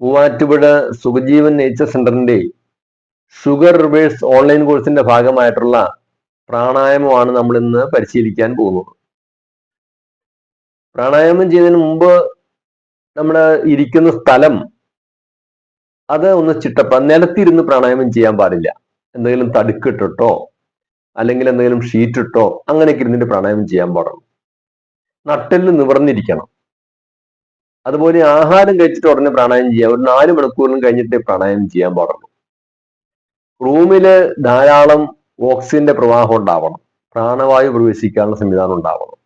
Muvattupuzha Sukhajeevan nature സെന്ററിന്റെ sugar reverse online കോഴ്സിന്റെ ഭാഗമായിട്ടുള്ള പ്രാണായാമമാണ് നമ്മൾ ഇന്ന് പരിശീലിക്കാൻ പോകുന്നത്. പ്രാണായാമം ചെയ്യുന്നതിന് മുമ്പ് നമ്മൾ ഇരിക്കുന്ന സ്ഥലം അത് ഒന്ന് ചിട്ടപ്പ നിലത്തിരുന്ന് പ്രാണായാമം ചെയ്യാൻ പാടില്ല. എന്തെങ്കിലും തടുക്കിട്ടിട്ടോ അല്ലെങ്കിൽ എന്തെങ്കിലും ഷീറ്റിട്ടോ അങ്ങനെയൊക്കെ ഇരുന്നിട്ട് പ്രാണായാമം ചെയ്യാൻ പാടുള്ളൂ. നട്ടെല്ല് നിവർന്നിരിക്കണം. അതുപോലെ ആഹാരം കഴിച്ചിട്ട് ഉടനെ പ്രാണായാമം ചെയ്യാം. ഒരു നാല് മണിക്കൂറിന് കഴിഞ്ഞിട്ട് പ്രാണായാമം ചെയ്യാൻ പാടുള്ളൂ. റൂമിൽ ധാരാളം ഓക്സിജന്റെ പ്രവാഹം ഉണ്ടാവണം. പ്രാണവായു പ്രവേശിക്കാനുള്ള സംവിധാനം ഉണ്ടാവണം.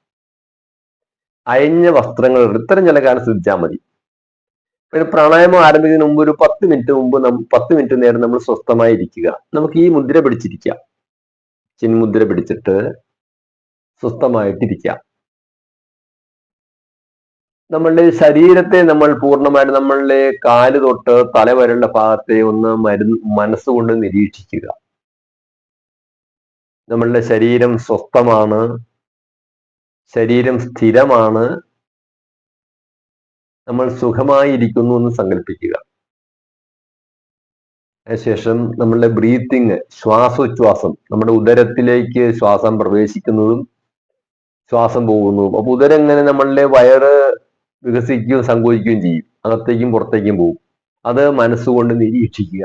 അയഞ്ഞ വസ്ത്രങ്ങൾ ഇത്തരം ചില കാലം ശ്രദ്ധിച്ചാൽ മതി. പിന്നെ പ്രാണായാമം ആരംഭിക്കുന്നതിന് മുമ്പ് ഒരു പത്ത് മിനിറ്റ് മുമ്പ് പത്ത് മിനിറ്റ് നേരം നമ്മൾ സ്വസ്ഥമായി ഇരിക്കുക. നമുക്ക് ഈ മുദ്ര പിടിച്ചിരിക്കാം. ചിന്മുദ്ര പിടിച്ചിട്ട് സ്വസ്ഥമായിട്ടിരിക്കാം. നമ്മളുടെ ശരീരത്തെ നമ്മൾ പൂർണമായിട്ട് നമ്മളുടെ കാൽ തൊട്ട് തല വരേണ്ട ഭാഗത്തെ ഒന്ന് മരുന്ന് മനസ്സുകൊണ്ട് നിരീക്ഷിക്കുക. നമ്മളുടെ ശരീരം സ്വസ്ഥമാണ്. ശരീരം സ്ഥിരമാണ്. നമ്മൾ സുഖമായിരിക്കുന്നു എന്ന് സങ്കല്പിക്കുക. അതിനുശേഷം നമ്മളുടെ ബ്രീത്തിങ് ശ്വാസോച്ഛ്വാസം നമ്മുടെ ഉദരത്തിലേക്ക് ശ്വാസം പ്രവേശിക്കുന്നതും ശ്വാസം പോകുന്നതും. അപ്പൊ ഉദരം എങ്ങനെ നമ്മളുടെ വയറ് വികസിക്കുകയും സങ്കോചിക്കുകയും ചെയ്യും. അകത്തേക്കും പുറത്തേക്കും പോകും. അത് മനസ്സുകൊണ്ട് നിരീക്ഷിക്കുക.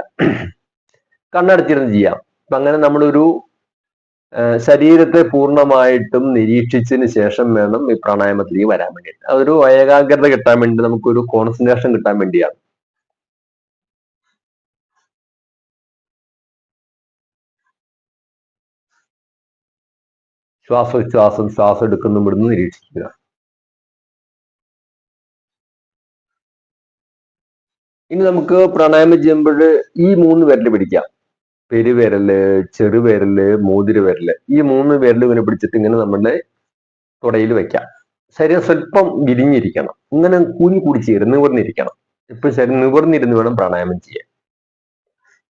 കണ്ണടച്ചിരുന്ന് ചെയ്യാം. അപ്പൊ അങ്ങനെ നമ്മളൊരു ശരീരത്തെ പൂർണമായിട്ടും നിരീക്ഷിച്ചതിന് ശേഷം വേണം ഈ പ്രാണായാമത്തിലേക്ക് വരാൻ വേണ്ടിയിട്ട്. അതൊരു ഏകാഗ്രത കിട്ടാൻ വേണ്ടി നമുക്കൊരു കോൺസെൻട്രേഷൻ കിട്ടാൻ വേണ്ടിയാണ്. ശ്വാസോച്ഛ്വാസം ശ്വാസം എടുക്കുന്നു ഇവിടുന്ന് നിരീക്ഷിക്കുക. ഇനി നമുക്ക് പ്രാണായാമം ചെയ്യുമ്പോൾ ഈ മൂന്ന് വിരൽ പിടിക്കാം. പെരുവിരൽ ചെറുവിരൽ മോതിരവിരൽ. ഈ മൂന്ന് വിരൽ ഇങ്ങനെ പിടിച്ചിട്ട് ഇങ്ങനെ നമ്മുടെ തുടയിൽ വെക്കാം. ശരീരം സ്വല്പം വിരിഞ്ഞിരിക്കണം. ഇങ്ങനെ കൂടി ചേരും നിവർന്നിരിക്കണം. ഇപ്പൊ ശരീരം നിവർന്നിരുന്ന് വേണം പ്രാണായാമം ചെയ്യാൻ.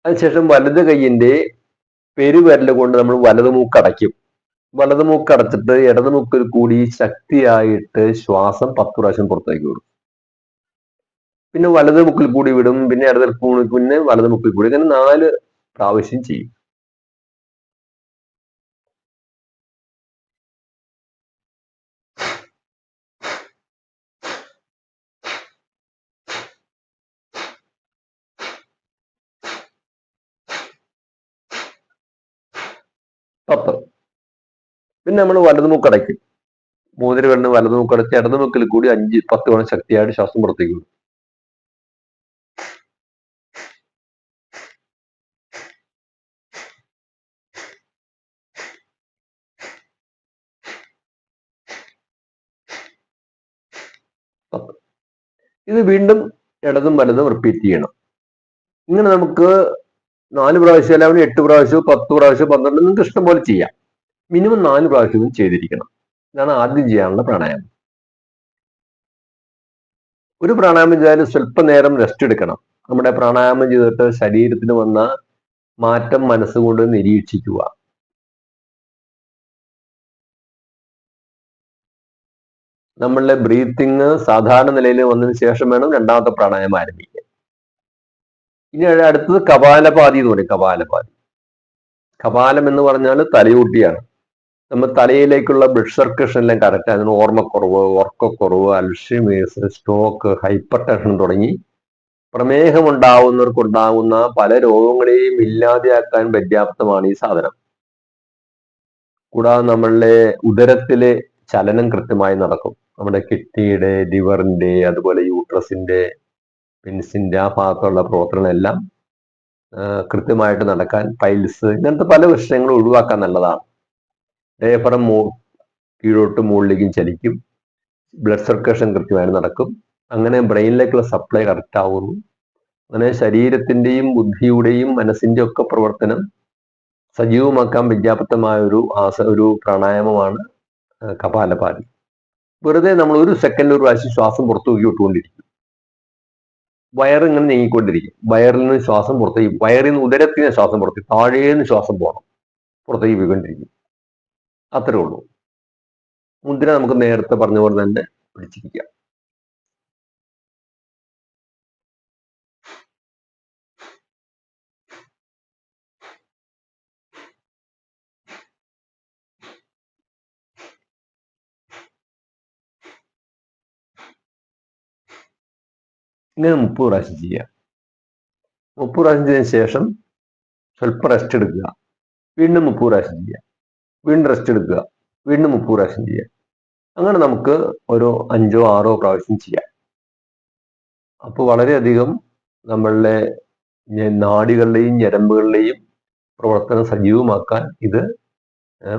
അതിനുശേഷം വലത് കൈയിന്റെ പെരുവിരൽ കൊണ്ട് നമ്മൾ വലത് മൂക്ക് അടയ്ക്കും. വലത് മൂക്ക് അടച്ചിട്ട് ഇടത് മൂക്കിൽ കൂടി ശക്തിയായിട്ട് ശ്വാസം പത്ത് പ്രാവശ്യം പുറത്തേക്ക് വിടും. പിന്നെ വലത് മുക്കിൽ കൂടി വിടും. പിന്നെ ഇടത് പിന്നെ വലത് മുക്കിൽ കൂടി അങ്ങനെ നാല് പ്രാവശ്യം ചെയ്യും. പത്ത്. പിന്നെ നമ്മൾ വലത് മുക്കടയ്ക്കും മൂന്നര വെള്ളം വലത് മുക്കടച്ച് ഇടത് മുക്കിൽ കൂടി അഞ്ച് പത്ത് തവണ ശക്തിയായിട്ട് ശ്വാസം പുറത്തേക്ക് വിടും. ഇത് വീണ്ടും ഇടതും വലതും റിപ്പീറ്റ് ചെയ്യണം. ഇങ്ങനെ നമുക്ക് നാല് പ്രാവശ്യം അല്ലെങ്കിൽ എട്ട് പ്രാവശ്യം പത്ത് പ്രാവശ്യം പന്ത്രണ്ട് നിങ്ങൾക്ക് ഇഷ്ടം പോലെ ചെയ്യാം. മിനിമം നാല് പ്രാവശ്യം ചെയ്തിരിക്കണം. ഇതാണ് ആദ്യം ചെയ്യാനുള്ള പ്രാണായാമം. ഒരു പ്രാണായാമം ചെയ്താലും സ്വല്പ നേരം റെസ്റ്റ് എടുക്കണം. നമ്മുടെ പ്രാണായാമം ചെയ്തിട്ട് ശരീരത്തിന് വന്ന മാറ്റം മനസ്സുകൊണ്ട് നിരീക്ഷിക്കുക. നമ്മളുടെ ബ്രീത്തിങ് സാധാരണ നിലയിൽ വന്നതിന് ശേഷം വേണം രണ്ടാമത്തെ പ്രാണായാമം ആരംഭിക്കാൻ. ഇനി അടുത്തത് കപാലപാതി എന്ന് പറയും കപാലപാതി കപാലം എന്ന് പറഞ്ഞാൽ തലയൂട്ടിയാണ്. നമ്മൾ തലയിലേക്കുള്ള ബ്ലഡ് സർക്കുലേഷൻ എല്ലാം കറക്റ്റ് അതിന് ഓർമ്മക്കുറവ് ഉറക്കക്കുറവ് അൽഷിമേഴ്സ് സ്ട്രോക്ക് ഹൈപ്പർ ടെൻഷൻ തുടങ്ങി പ്രമേഹം ഉണ്ടാവുന്നവർക്കുണ്ടാകുന്ന പല രോഗങ്ങളെയും ഇല്ലാതെയാക്കാൻ പര്യാപ്തമാണ് ഈ സാധനം. കൂടാതെ നമ്മളുടെ ഉദരത്തിലെ ചലനം കൃത്യമായി നടക്കും. നമ്മുടെ കിഡ്നിയുടെ ലിവറിന്റെ അതുപോലെ യൂട്രസിന്റെ പിൻസിന്റെ ആ ഭാഗത്തുള്ള പ്രവർത്തനങ്ങളെല്ലാം കൃത്യമായിട്ട് നടക്കാൻ പൈൽസ് ഇങ്ങനത്തെ പല വിഷയങ്ങളും ഒഴിവാക്കാൻ നല്ലതാണ്. ഡയഫറം മൂ കീഴോട്ട് മുകളിലേക്കും ചലിക്കും. ബ്ലഡ് സർക്കുലേഷൻ കൃത്യമായിട്ട് നടക്കും. അങ്ങനെ ബ്രെയിനിലേക്കുള്ള സപ്ലൈ കറക്റ്റ് ആവുന്നു. അങ്ങനെ ശരീരത്തിന്റെയും ബുദ്ധിയുടെയും മനസ്സിന്റെ ഒക്കെ പ്രവർത്തനം സജീവമാക്കാൻ വിജ്ഞാപത്തമായ ഒരു ആസ ഒരു പ്രാണായാമമാണ് കപാലപാതി വെറുതെ നമ്മൾ ഒരു സെക്കൻഡ് ഒരു പ്രാവശ്യം ശ്വാസം പുറത്തു നോക്കി വിട്ടുകൊണ്ടിരിക്കും. വയറിങ്ങനെ നീങ്ങിക്കൊണ്ടിരിക്കും. വയറിൽ നിന്ന് ശ്വാസം പുറത്തേക്ക് വയറിൽ നിന്ന് ഉദരത്തിന് ശ്വാസം പുറത്തേക്ക് താഴേന്ന് ശ്വാസം പോകണം പുറത്തേക്ക് പോയിക്കൊണ്ടിരിക്കും അത്രേ ഉള്ളൂ. മുദ്ര നമുക്ക് നേരത്തെ പറഞ്ഞ പോലെ തന്നെ പിടിച്ചിരിക്കാം. ഇങ്ങനെ മുപ്പത് പ്രാവശ്യം ചെയ്യുക മുപ്പത് പ്രാവശ്യം ചെയ്തതിന് ശേഷം സ്വല്പം റെസ്റ്റ് എടുക്കുക. വീണ്ടും മുപ്പത് പ്രാവശ്യം ചെയ്യുക വീണ്ടും റെസ്റ്റ് എടുക്കുക. വീണ്ടും മുപ്പത് പ്രാവശ്യം ചെയ്യുക അങ്ങനെ നമുക്ക് ഓരോ അഞ്ചോ ആറോ പ്രാവശ്യം ചെയ്യാം. അപ്പോൾ വളരെയധികം നമ്മളുടെ നാടികളുടെയും ഞരമ്പുകളുടെയും പ്രവർത്തനം സജീവമാക്കാൻ ഇത്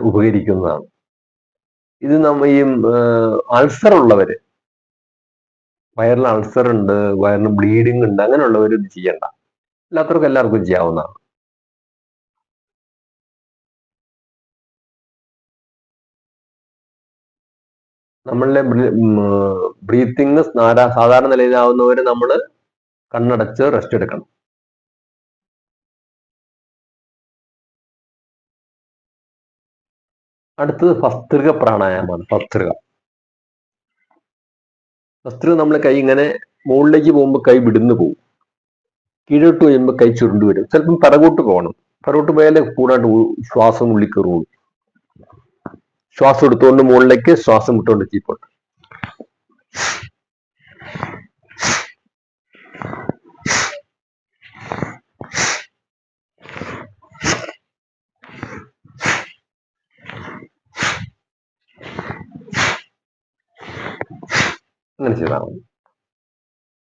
ഉപകരിക്കുന്നതാണ്. ഇത് നമ്മ ഈ അൾസർ ഉള്ളവര് വയറിൽ അൾസർ ഉണ്ട് വയറിന് ബ്ലീഡിംഗ് ഉണ്ട് അങ്ങനെയുള്ളവർ ഇത് ചെയ്യണ്ട. അല്ലാത്തവർക്ക് എല്ലാവർക്കും ചെയ്യാവുന്നതാണ്. നമ്മളുടെ ബ്രീത്തിങ് സാധാരണ നിലയിലാവുന്നവർ നമ്മൾ കണ്ണടച്ച് റെസ്റ്റ് എടുക്കണം. അടുത്തത് ഭസ്തൃക പ്രാണായാമമാണ്. ഭസ്ത്രിക ഭസ്ത്രിക നമ്മൾ കൈ ഇങ്ങനെ മുകളിലേക്ക് പോകുമ്പോൾ കൈ വിടുന്നു പോകും കീഴോട്ട് കഴിയുമ്പോൾ കൈ ചുരുണ്ടു വരും. ചിലപ്പം പിറകോട്ട് പോകണം. പിറകോട്ട് പോയാലേ കൂടാണ്ട് ശ്വാസം ഉള്ളിൽ കയറുള്ളൂ ശ്വാസം എടുത്തുകൊണ്ട് മുകളിലേക്ക് ശ്വാസം വിട്ടുകൊണ്ട് ചീപ്പോട്ട് അങ്ങനെ ചെയ്താൽ മതി.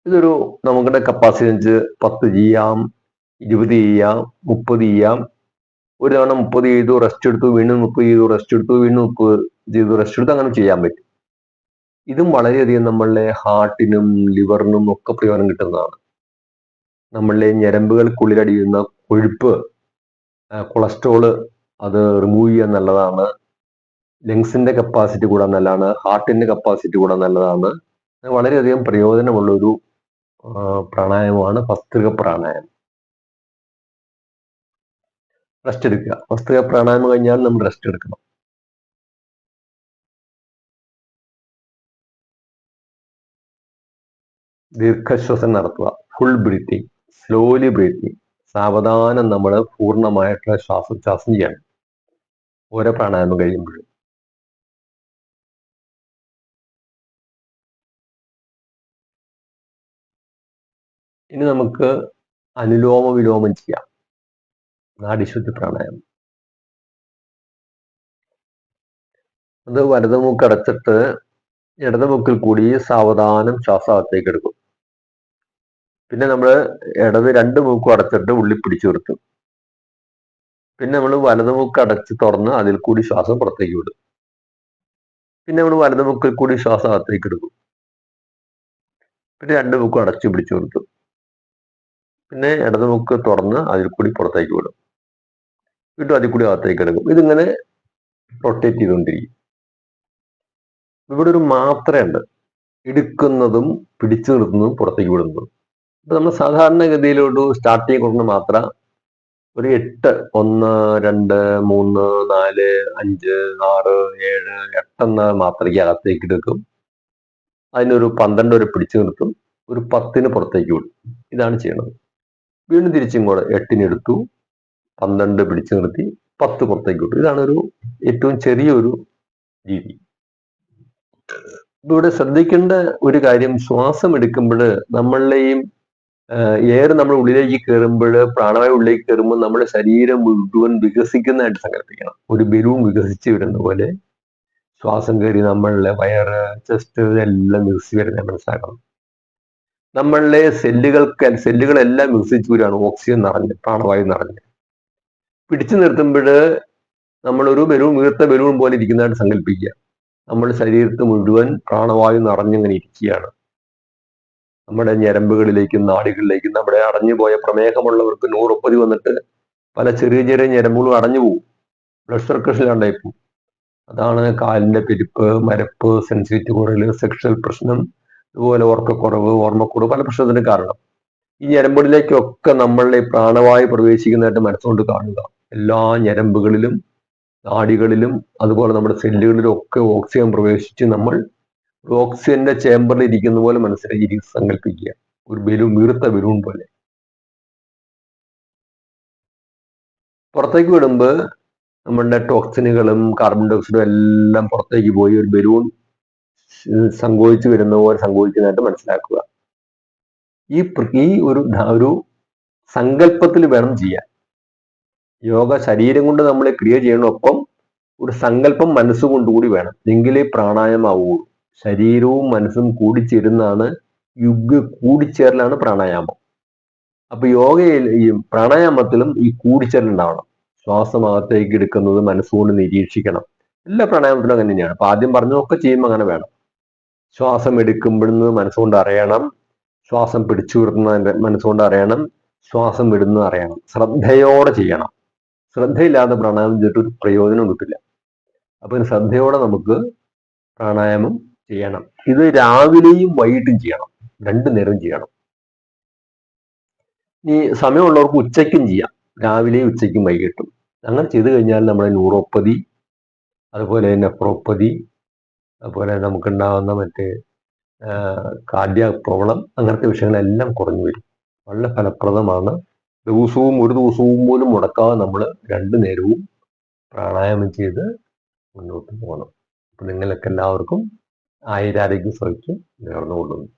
ഇതൊരു നമ്മുടെ കപ്പാസിറ്റി അനുസരിച്ച് പത്ത് ചെയ്യാം ഇരുപത് ചെയ്യാം മുപ്പത് ചെയ്യാം. ഒരു തവണ മുപ്പത് ചെയ്തു റെസ്റ്റ് എടുത്തു വീണ്ടും മുപ്പത് ചെയ്തു റെസ്റ്റ് എടുത്തു വീണ്ടും മുപ്പത് ചെയ്തു റെസ്റ്റ് എടുത്തു അങ്ങനെ ചെയ്യാൻ പറ്റും. ഇതും വളരെയധികം നമ്മളുടെ ഹാർട്ടിനും ലിവറിനും ഒക്കെ പ്രയോജനം കിട്ടുന്നതാണ്. നമ്മളുടെ ഞരമ്പുകൾക്കുള്ളിലടിയുന്ന കൊഴുപ്പ് കൊളസ്ട്രോൾ അത് റിമൂവ് ചെയ്യാൻ നല്ലതാണ്. ലങ്സിന്റെ കപ്പാസിറ്റി കൂടാൻ നല്ലതാണ്. ഹാർട്ടിന്റെ കപ്പാസിറ്റി കൂടാൻ നല്ലതാണ്. വളരെയധികം പ്രയോജനമുള്ള ഒരു പ്രാണായാമമാണ് വസ്തുക പ്രാണായാമം റെസ്റ്റ് എടുക്കുക. വസ്തുക പ്രാണായാമം കഴിഞ്ഞാൽ നമ്മൾ റെസ്റ്റ് എടുക്കണം. ദീർഘശ്വസം നടത്തുക. ഫുൾ ബ്രീത്തിങ് സ്ലോലി ബ്രീത്തിങ് സാവധാനം നമ്മൾ പൂർണമായിട്ടുള്ള ശ്വാസോച്ഛ്വാസം ചെയ്യണം. ഓരോ പ്രാണായാമം കഴിയുമ്പോഴും. ഇനി നമുക്ക് അനുലോമ വിലോമം ചെയ്യാം. നാടിശുദ്ധി പ്രാണായാമം. അത് വലതുമുക്ക് അടച്ചിട്ട് ഇടതുമുക്കിൽ കൂടി സാവധാനം ശ്വാസത്തേക്ക് എടുക്കും. പിന്നെ നമ്മൾ ഇടത് രണ്ട് മൂക്കും അടച്ചിട്ട് ഉള്ളി പിടിച്ചു നിർത്തും. പിന്നെ നമ്മൾ വലതുമുക്ക് അടച്ച് തുറന്ന് അതിൽ കൂടി ശ്വാസം പുറത്തേക്ക് വിടും. പിന്നെ നമ്മൾ വലതുമുക്കിൽ കൂടി ശ്വാസം അകത്തേക്ക് എടുക്കും. പിന്നെ രണ്ട് മുക്കും അടച്ചു പിടിച്ചു നിർത്തും. പിന്നെ ഇടതുമുക്ക് തുറന്ന് അതിൽ കൂടി പുറത്തേക്ക് വിടും. വീണ്ടും അതിൽ കൂടി അകത്തേക്ക് എടുക്കും. ഇതിങ്ങനെ റൊട്ടേറ്റ് ചെയ്തുകൊണ്ടിരിക്കും. ഇവിടെ ഒരു മാത്രയുണ്ട്. എടുക്കുന്നതും പിടിച്ചു നിർത്തുന്നതും പുറത്തേക്ക് വിടുന്നതും. ഇപ്പൊ നമ്മൾ സാധാരണഗതിയിലോട്ട് സ്റ്റാർട്ടിങ് കൊടുക്കുന്ന മാത്ര ഒരു എട്ട് ഒന്ന് രണ്ട് മൂന്ന് നാല് അഞ്ച് ആറ് ഏഴ് എട്ടെന്ന മാത്രയ്ക്ക് അകത്തേക്ക് എടുക്കും. അതിനൊരു പന്ത്രണ്ട് വരെ പിടിച്ചു നിർത്തും. ഒരു പത്തിന് പുറത്തേക്ക് വിടും. ഇതാണ് ചെയ്യണത് വീണ്ടും തിരിച്ചിങ്ങോട്ട് എട്ടിനെടുത്തു പന്ത്രണ്ട് പിടിച്ചു നിർത്തി. പത്ത് പുറത്തേക്ക് വിട്ടു ഇതാണ് ഒരു ഏറ്റവും ചെറിയൊരു രീതി. ഇവിടെ ശ്രദ്ധിക്കേണ്ട ഒരു കാര്യം ശ്വാസം എടുക്കുമ്പോൾ നമ്മളുടെയും എയർ നമ്മൾ ഉള്ളിലേക്ക് കയറുമ്പോൾ പ്രാണവായു ഉള്ളിലേക്ക് കയറുമ്പോൾ നമ്മുടെ ശരീരം മുഴുവൻ വികസിക്കുന്നതായിട്ട് സങ്കല്പിക്കണം. ഒരു ബലൂൺ വികസിച്ച് വരുന്ന പോലെ ശ്വാസം കയറി നമ്മളുടെ വയറ് ചെസ്റ്റ് എല്ലാം വികസിച്ച് വരുന്നത് മനസ്സിലാക്കണം. നമ്മളുടെ സെല്ലുകൾക്ക് സെല്ലുകളെല്ലാം വികസിച്ചു വരികയാണ്. ഓക്സിജൻ നിറഞ്ഞ് പ്രാണവായു നിറഞ്ഞ്. പിടിച്ചു നിർത്തുമ്പോൾ നമ്മളൊരു ബലൂൺ വീർത്ത ബലൂൺ പോലെ ഇരിക്കുന്നതായിട്ട് സങ്കല്പിക്കുക. നമ്മുടെ ശരീരത്ത് മുഴുവൻ പ്രാണവായു നിറഞ്ഞിങ്ങനെ ഇരിക്കുകയാണ്. നമ്മുടെ ഞരമ്പുകളിലേക്കും നാടികളിലേക്കും നമ്മുടെ അടഞ്ഞുപോയ പ്രമേഹമുള്ളവർക്ക് നൂറുപ്പതി വന്നിട്ട് പല ചെറിയ ചെറിയ ഞരമ്പുകളും അടഞ്ഞു പോകും. ബ്ലഡ് സർക്കുലേഷൻ ഉണ്ടായി അതാണ് കാലിന്റെ പെരുപ്പ് മരപ്പ് സെൻസിറ്റിവിറ്റി കുറയൽ സെക്ഷൽ പ്രശ്നം അതുപോലെ ഉറക്കക്കുറവ് ഓർമ്മക്കുറവ് പല പ്രശ്നത്തിനും കാരണം. ഈ ഞരമ്പുകളിലേക്കൊക്കെ നമ്മളുടെ പ്രാണവായു പ്രവേശിക്കുന്നതായിട്ട് മനസ്സുകൊണ്ട് കാണുക. എല്ലാ ഞരമ്പുകളിലും നാടികളിലും അതുപോലെ നമ്മുടെ സെല്ലുകളിലും ഒക്കെ ഓക്സിജൻ പ്രവേശിച്ച് നമ്മൾ ഓക്സിജന്റെ ചേമ്പറിൽ ഇരിക്കുന്ന പോലെ മനസ്സിലായി സങ്കല്പിക്കുക ഒരു ബലൂൺ വീർത്ത ബലൂൺ പോലെ. പുറത്തേക്ക് വിടുമ്പോൾ നമ്മളുടെ ടോക്സിനുകളും കാർബൺ ഡയോക്സൈഡും എല്ലാം പുറത്തേക്ക് പോയി ഒരു ബലൂൺ സങ്കോചിച്ച് വരുന്ന പോലെ സംഭവിക്കുന്നതായിട്ട് മനസ്സിലാക്കുക. ഈ ഈ ഒരു ഒരു സങ്കല്പത്തിൽ വേണം ചെയ്യാൻ. യോഗ ശരീരം കൊണ്ട് നമ്മൾ ക്രിയ ചെയ്യണമൊപ്പം ഒരു സങ്കല്പം മനസ്സുകൊണ്ടുകൂടി വേണം. എങ്കിലേ പ്രാണായാമാവുള്ളൂ ശരീരവും മനസ്സും കൂടിച്ചേരുന്നതാണ് യുഗ് കൂടിച്ചേരലാണ് പ്രാണായാമം. അപ്പൊ യോഗയിൽ ഈ പ്രാണായാമത്തിലും ഈ കൂടിച്ചേരൽ ഉണ്ടാവണം ശ്വാസം അകത്തേക്ക് എടുക്കുന്നത് മനസ്സുകൊണ്ട് നിരീക്ഷിക്കണം. എല്ലാ പ്രാണായാമത്തിലും അങ്ങനെ തന്നെയാണ്. അപ്പൊ ആദ്യം പറഞ്ഞതൊക്കെ ചെയ്യുമ്പോൾ അങ്ങനെ വേണം. ശ്വാസം എടുക്കുമ്പോഴെന്ന് മനസ്സുകൊണ്ട് അറിയണം. ശ്വാസം പിടിച്ചു വിടുന്നതിന്റെ മനസ്സുകൊണ്ട് അറിയണം. ശ്വാസം വിടുന്നത് അറിയണം. ശ്രദ്ധയോടെ ചെയ്യണം. ശ്രദ്ധയില്ലാതെ പ്രാണായാമം ചെയ്തിട്ട് ഒരു പ്രയോജനം കിട്ടില്ല. അപ്പൊ ശ്രദ്ധയോടെ നമുക്ക് പ്രാണായാമം ചെയ്യണം. ഇത് രാവിലെയും വൈകിട്ടും ചെയ്യണം. രണ്ടു നേരം ചെയ്യണം. ഈ സമയമുള്ളവർക്ക് ഉച്ചയ്ക്കും ചെയ്യാം. രാവിലെയും ഉച്ചയ്ക്കും വൈകിട്ടും. അങ്ങനെ ചെയ്തു കഴിഞ്ഞാൽ നമ്മുടെ ന്യൂറോപ്പതി അതുപോലെ നെഫ്രോപ്പതി അതുപോലെ നമുക്കുണ്ടാകുന്ന മറ്റ് കാർഡിയ പ്രോബ്ലം അങ്ങനത്തെ വിഷയങ്ങളെല്ലാം കുറഞ്ഞു വരും. വളരെ ഫലപ്രദമാണ്. ദിവസവും ഒരു ദിവസവും പോലും മുടക്കാതെ നമ്മൾ രണ്ടു നേരവും പ്രാണായാമം ചെയ്ത് മുന്നോട്ട് പോകണം. അപ്പം നിങ്ങളൊക്കെ എല്ലാവർക്കും ആയിരാരോഗ്യ സൗഖ്യം നേർന്നുകൊള്ളുന്നു.